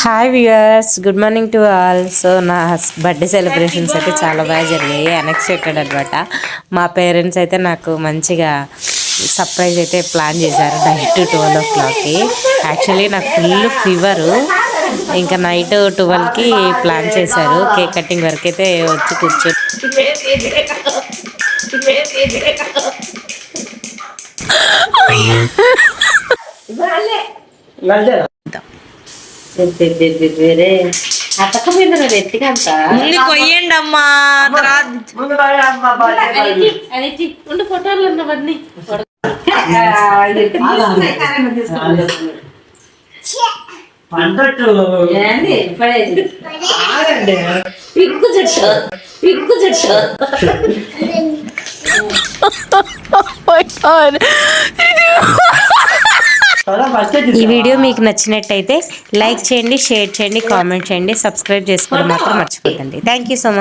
Hi viewers good morning to all so నా birthday celebrations అయితే చాలా బాగా జరిగాయి. అన్ఎక్స్పెక్టెడ్ అనమాట మా పేరెంట్స్ అయితే నాకు మంచిగా సర్ప్రైజ్ అయితే ప్లాన్ చేశారు నైట్ ట్వెల్వ్ ఓ క్లాక్కి యాక్చువల్లీ నాకు ఫుల్ ఫీవరు ఇంకా నైట్ ట్వెల్వ్కి ప్లాన్ చేశారు. కేక్ కటింగ్ వరకు అయితే వచ్చి కూర్చొని అతకపోయింది కదా ఎత్తికంత ముందు కొయ్యండి అమ్మా ఉండి ఫోటోలు ఉన్నవన్నీ పిక్కు చెట్టు పిక్కు చెట్టు ఈ వీడియో మీకు నచ్చినట్టయితే లైక్ చేయండి షేర్ చేయండి కామెంట్ చేయండి సబ్స్క్రైబ్ చేసుకోవడం మాత్రం మర్చిపోకండి. Thank you so much